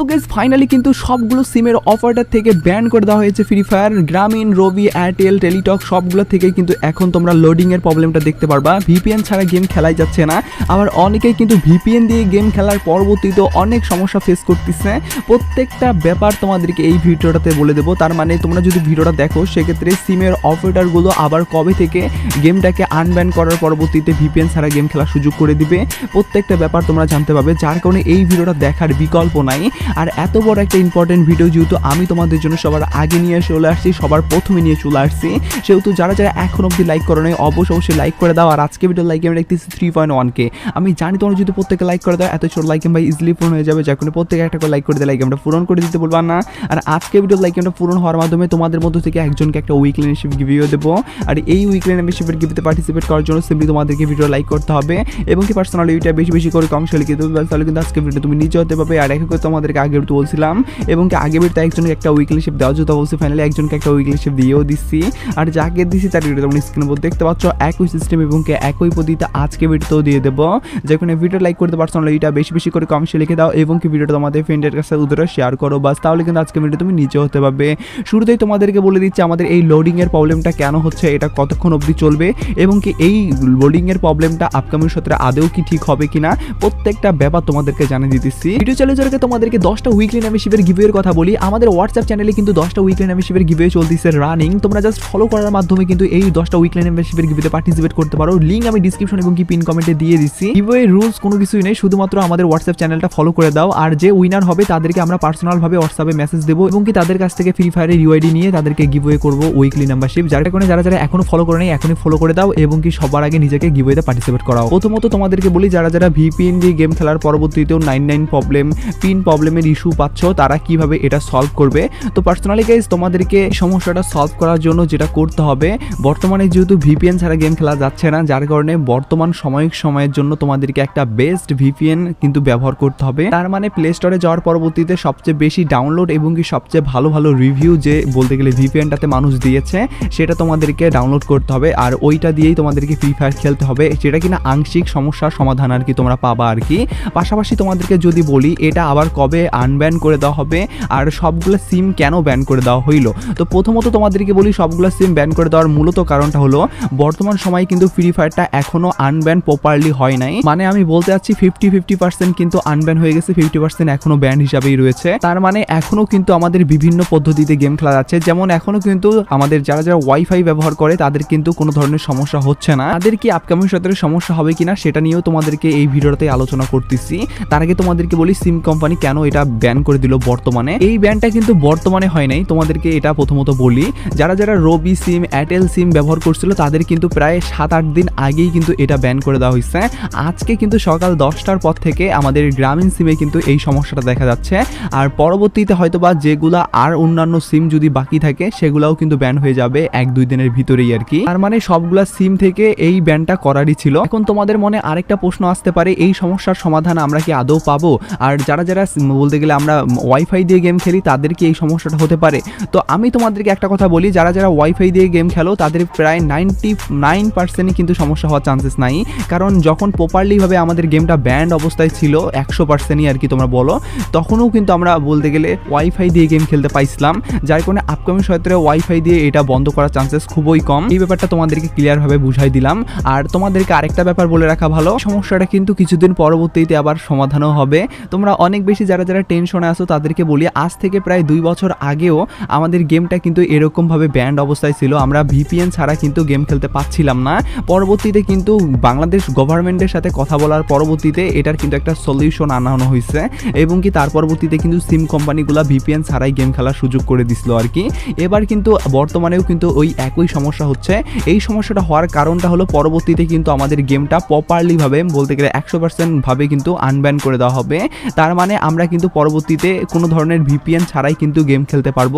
So guess finally কিন্তু সবগুলো সিমের অফারটার থেকে ব্যান করে দেওয়া হয়েছে ফ্রি ফায়ার গ্রামীণ রবি এয়ারটেল টেলিটক সবগুলো থেকে কিন্তু এখন তোমরা লোডিং এর প্রবলেমটা দেখতে পারবা। ভিপিএন ছাড়া গেম খেলাই যাচ্ছে না। আবার অনেকেই কিন্তু ভিপিএন দিয়ে গেম খেলার পরবর্তীতে অনেক সমস্যা ফেস করতেছে। প্রত্যেকটা ব্যাপার তোমাদেরকে এই ভিডিওটাতে বলে দেবো। তার মানে তোমরা যদি ভিডিওটা দেখো, সেক্ষেত্রে সিমের অপারেটারগুলো আবার কবে থেকে গেমটাকে আনব্যান করার পরবর্তীতে ভিপিএন ছাড়া গেম খেলার সুযোগ করে দিবে। প্রত্যেকটা ব্যাপার তোমরা জানতে পারবে। যার কারণে এই ভিডিওটা দেখার বিকল্প নাই। আর এত বড় একটা ইম্পর্টেন্ট ভিডিও যেহেতু আমি তোমাদের জন্য সবার আগে নিয়ে চলে আসছি, সবার প্রথমে নিয়ে চলে আসছি। সেহেতু যারা যারা এখন অব্দি লাইক করো নাই, অবশ্যই অবশ্যই লাইক করে দাও। আর আজকে ভিডিও লাইক আমি দেখতেছি থ্রি পয়েন্ট ওয়ান কে আমি জানি তোমরা যদি প্রত্যেকে লাইক করে দাও, এত ছোট লাইক ভাই ইজিলি পূরণ হয়ে যাবে। কারণে প্রত্যেকে একটা করে লাইক করে দিয়ে লাইক আমরা পূরণ করে দিতে বলবা না। আর আজকে ভিডিও লাইক আমরা পূরণ হওয়ার মাধ্যমে তোমাদের মধ্য থেকে একজনকে একটা উইকলি মেম্বারশিপ গিভিও দেবো। আর এই উইকলি মেম্বারশিপের গিভিতে পার্টিসিপেট করার জন্য সিম্পলি তোমাদেরকে ভিডিও লাইক করতে হবে। এবং কি পার্সোনাল এটা বেশি বেশি করে কম লিখে দেবে তাহলে কিন্তু আজকে ভিডিও তুমি নিজে হতে পারবে। আর করে তোমাদেরকে আগে ভিডিও বলছিলাম, এবং কি আগে ভিডিওতে একজনকে একটা উইকলি শিপ দেওয়া যেত অবশ্যই ফাইনালি একজনকে একটা উইকলি শিপ দিয়েও দিচ্ছি আর যাকে দিচ্ছি তার ভিডিও তোমরা স্ক্রিনে উপর দেখতে পাচ্ছ, একই সিস্টেম এবং কি একই পদ্ধতিতে আজকে ভিডিওতেও দিয়ে দেবো। যেখানে ভিডিও লাইক করতে পার্সোনাল এটা বেশি বেশি করে কম লিখে দাও, এবং কি ভিডিওটা তোমাদের ফ্রেন্ডের কাছে উদরে শেয়ার করো। বাস, তাহলে কিন্তু আজকে ভিডিও তুমি নিজে হতে পারবে। শুরুতেই তোমাদেরকে বলে দিচ্ছি, আমাদের এই লোডিং এর প্রবলেমটা কেন হচ্ছে, এটা কতক্ষণ অবধি চলবে, এবং কি এই লোডিং এর প্রবলেমটা আপকামিং সত্রে আদেও কি ঠিক হবে কিনা, প্রত্যেকটা ব্যাপার তোমাদেরকে জানিয়ে দিতেছি। ভিডিও আগে তোমাদেরকে দশটা উইকলি নামে মেম্বারশিপের গিভের কথা বলি, আমাদের হোয়াটসঅ্যাপ চ্যানেলে কিন্তু দশটা উইকলি মেম্বারশিপের গিভে চলতেছে রানিং তোমরা জাস্ট ফলো করার মাধ্যমে কিন্তু এই দশটা উইকলি মেম্বারশিপের গিভেতে পার্টিসিপেট করতে পারো। লিঙ্ক আমি ডিসক্রিপশন এবং কি পিন কমেন্টে দিয়ে দিচ্ছি। গিভওয়ে রুলস কোনো কিছুই নেই, শুধুমাত্র আমাদের হোয়াটসঅ্যাপ চ্যানেলটা ফলো করে দাও। আর যে উইনার হবে, তাদেরকে আমরা পার্সোনালভাবে হোয়াটসঅ্যাপে মেসেজ দেবো এবং কি তাদের কাছ থেকে ফ্রি ফায়ারের ইউআইডি নিয়ে তাদেরকে গিভওয়ে করব উইকলি মেম্বারশিপ যার কারণে যারা যারা এখনও ফলো করে নেই, এখনই ফলো করে দাও এবং কি সবার আগে নিজেকে গিভওয়েতে পার্টিসিপেট করাও। প্রথমত তোমাদেরকে বলি, যারা যারা ভিপিএন দিয়ে গেম খেলার পরবর্তীতেও নাইন নাইন প্রবলেম পিন প্রবলেমের ইস্যু পাচ্ছ, তারা কীভাবে এটা সলভ করবে? তো পার্সোনালি গাইজ তোমাদেরকে সমস্যাটা সলভ করার জন্য যেটা করতে হবে, বর্তমানে যেহেতু ভিপিএন ছাড়া গেম খেলা যাচ্ছে না, যার কারণে বর্তমান সাময়িক সময়ের জন্য তোমাদেরকে একটা বেস্ট ভিপিএন কিন্তু ব্যবহার করতে হবে। তার মানে প্লে স্টোরে যাওয়ার পরবর্তীতে সবচেয়ে বেশি ডাউনলোড এবং কি সবচেয়ে ভালো ভালো রিভিউ যে বলতে গেলে ভিপিএনটাতে মানুষ দিয়েছে, সেটা তোমাদেরকে ডাউনলোড করতে হবে। আর ওইটা দিয়েই তোমাদেরকে ফ্রি ফায়ার খেলতে হবে, যেটা কিনা আংশিক সমস্যার সমাধান আর কি তোমরা পাবা আর কি। পাশাপাশি তোমাদেরকে যদি বলি, এটা আবার কবে আনব্যান করে দেওয়া হবে আর সবগুলো সিম কেন ব্যান করে দেওয়া হইল? তো প্রথমত তোমাদেরকে বলি, সবগুলো সিম ব্যান করে দেওয়ার মূলত কারণটা হলো, বর্তমান সময়ে কিন্তু ফ্রি ফায়ারটা এখনও আনব্যান প্রপারলি হয় নাই। মানে আমি বলতে চাচ্ছি ফিফটি ফিফটি পার্সেন্ট কিন্তু আনব্যান হয়ে গেছে ফিফটি পার্সেন্ট এখনও ব্যান হিসাবেই রয়েছে। তার মানে এখনও কিন্তু আমাদের বিভিন্ন পদ্ধতিতে গেম খেলা যাচ্ছে। যেমন এখনও কিন্তু আমাদের যারা যারা ওয়াইফাই ব্যবহার করে, তাদের কিন্তু কোনো ধরনের সমস্যা হচ্ছে না। তাদের কি আপকামিং সতেরো সমস্যা হবে কিনা, সেটা নিয়েও তোমাদেরকে এই ভিডিওতে আলোচনা করতেছি। তার আগে তোমাদেরকে বলি সিম কোম্পানি কেন এটা ব্যান করে দিল বর্তমানে। এই ব্যানটা কিন্তু বর্তমানে হয় নাই, তোমাদেরকে এটা প্রথমত বলি। যারা যারা রবি সিম, এয়ারটেল সিম ব্যবহার করছিল, তাদের কিন্তু প্রায় সাত আট দিন আগেই কিন্তু এটা ব্যান করে দেওয়া হয়েছে। আজকে কিন্তু সকাল দশটার পর থেকে আমাদের গ্রামীণ সিমে কিন্তু এই সমস্যাটা দেখা যাচ্ছে। আর পরবর্তীতে হয়তো বা যেগুলা আর অন্যান্য সিম যদি বাকি থাকে, সেগুলাও কিন্তু ব্যান হয়ে যাবে এক দুই দিনের ভিতরেই আর কি। তার মানে সবগুলা সিম থেকে এই ব্যানটা করারই ছিল। এখন তোমাদের মনে আরেকটা প্রশ্ন আসতে পারে, এই সমস্যার সমাধান আমরা কি আদৌ পাবো? আর যারা যারা বলতে গেলে আমরা ওয়াইফাই দিয়ে গেম খেলি, তাদের কি এই সমস্যাটা হতে পারে? তো আমি তোমাদেরকে একটা কথা বলি, যারা যারা ওয়াইফাই দিয়ে গেম খেলো, তাদের প্রায় নাইনটি নাইন পার্সেন্টই কিন্তু সমস্যা হওয়ার চান্সেস নাই। কারণ যখন প্রপারলিভাবে আমাদের গেমটা ব্যান্ড অবস্থায় ছিল, একশো পার্সেন্টই আর কি তোমরা বলো, তখনও কিন্তু আমরা বলতে গেলে ওয়াইফাই দিয়ে গেম খেলতে পাইছিলাম, যার কারণে আপকামিং সত্রে ওয়াইফাই দিয়ে এটা বন্ধ করার চান্সেস খুবই কম। এই ব্যাপারটা তোমাদেরকে ক্লিয়ারভাবে বুঝাই দিলাম। আর তোমাদেরকে আরেকটা ব্যাপার বলে রাখা ভালো সমস্যাটা কিন্তু কিছুদিন পরবর্তীতে আবার সমাধানও হবে। তোমরা অনেক বেশি যারা যারা টেনশনে আসো তাদেরকে বলি, আজ থেকে প্রায় দুই বছর আগেও আমাদের গেমটা কিন্তু এরকমভাবে ব্যান্ড অবস্থায় ছিল। আমরা ভিপিএন ছাড়া কিন্তু গেম খেলতে পাচ্ছিলাম না। পরবর্তীতে কিন্তু বাংলাদেশ গভর্নমেন্টের সাথে কথা বলার পরবর্তীতে এটার কিন্তু একটা সলিউশন আনানো হয়েছে। এবং কি তার পরবর্তীতে কিন্তু সিম কোম্পানিগুলো ভিপিএন ছাড়াই গেম খেলার সুযোগ করে দিছিল আর কি। এবার কিন্তু বর্তমানেও কিন্তু ওই একই সমস্যা হচ্ছে। এই সমস্যাটা হওয়ার কারণটা হলো পরবর্তীতে কিন্তু আমাদের গেমটা প্রপারলিভাবে বলতে গেলে একশো পার্সেন্ট ভাবে কিন্তু আনব্যান করে দেওয়া হবে। তার মানে আমরা কিন্তু পরবর্তীতে কোনো ধরনের ভিপিএন ছাড়াই কিন্তু গেম খেলতে পারব।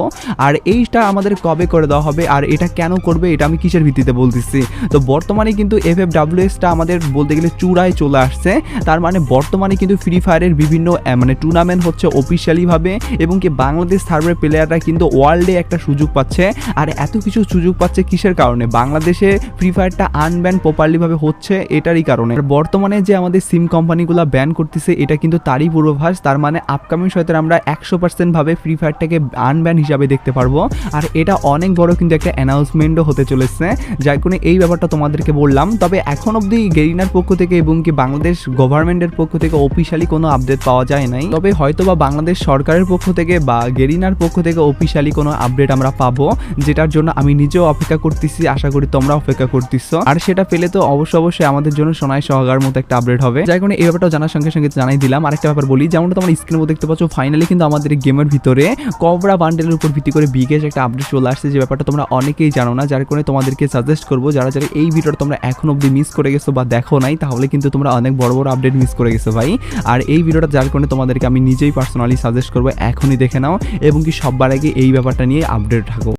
আর এইটা আমাদের কবে করে দেওয়া হবে আর এটা কেন করবে, এটা আমি কিসের ভিত্তিতে বলতেছি? তো বর্তমানে কিন্তু এফ এফ ডাব্লিউএসটা আমাদের বলতে গেলে চূড়ায় চলে আসছে। তার মানে বর্তমানে কিন্তু ফ্রি ফায়ারের বিভিন্ন মানে টুর্নামেন্ট হচ্ছে অফিসিয়ালিভাবে এবং কি বাংলাদেশ সার্ভের প্লেয়াররা কিন্তু ওয়ার্ল্ডে একটা সুযোগ পাচ্ছে। আর এত কিছু সুযোগ পাচ্ছে কিসের কারণে? বাংলাদেশে ফ্রি ফায়ারটা আনব্যান প্রপারলিভাবে হচ্ছে এটারই কারণে। বর্তমানে যে আমাদের সিম কোম্পানিগুলো ব্যান করতেছে, এটা কিন্তু তারই পূর্বাভাস। তার মানে আপকামিং সপ্তাহে আমরা একশো পার্সেন্ট ভাবে ফ্রি ফায়ারটাকে আনব্যান হিসাবে দেখতে পারব। আর এটা অনেক বড় কিন্তু একটা অ্যানাউন্সমেন্টও হতে চলেছে। যার কারণে এই ব্যাপারটা তোমাদেরকে বললাম। তবে এখন অবধি গেরিনার পক্ষ থেকে এবং কি বাংলাদেশ গভর্নমেন্টের পক্ষ থেকে অফিসিয়ালি কোনো আপডেট পাওয়া যায় নাই। তবে হয়তো বা বাংলাদেশ সরকারের পক্ষ থেকে বা গেরিনার পক্ষ থেকে অফিসিয়ালি কোনো আপডেট আমরা পাবো, যেটার জন্য আমি নিজেও অপেক্ষা করতেছি। আশা করি তোমরা অপেক্ষা করতেছো। আর সেটা পেলে তো অবশ্যই অবশ্যই আমাদের জন্য সোনায় সহগার মতো একটা আপডেট হবে। যার কারণে এই ব্যাপারটা জানার সঙ্গে সঙ্গে জানাই দিলাম। আরেকটা ব্যাপার বলি, যেমনটা তোমরা স্ক্রিনের মধ্যে দেখতে পাচ্ছ ফাইনালি কিন্তু আমাদের গেমের ভিতরে কবরা বান্ডেলের উপর ভিত্তি করে বিগেজ একটা আপডেট চলে আসছে, যে ব্যাপারটা তোমরা অনেকেই জানো না, যার কারণে তোমাদেরকে সাজেস্ট করব, যারা যারা এই ভিডিওটা তোমরা এখন অব্দি মিস করে গেছো বা দেখো নাই, তাহলে কিন্তু তোমরা অনেক বড় বড় আপডেট মিস করে গেছো ভাই। আর এই ভিডিওটা যার কারণে তোমাদেরকে আমি নিজেই পার্সোনালি সাজেস্ট করব, এখনই দেখে নাও, এবং কি সববার আগে এই ব্যাপারটা নিয়ে আপডেট থাকো।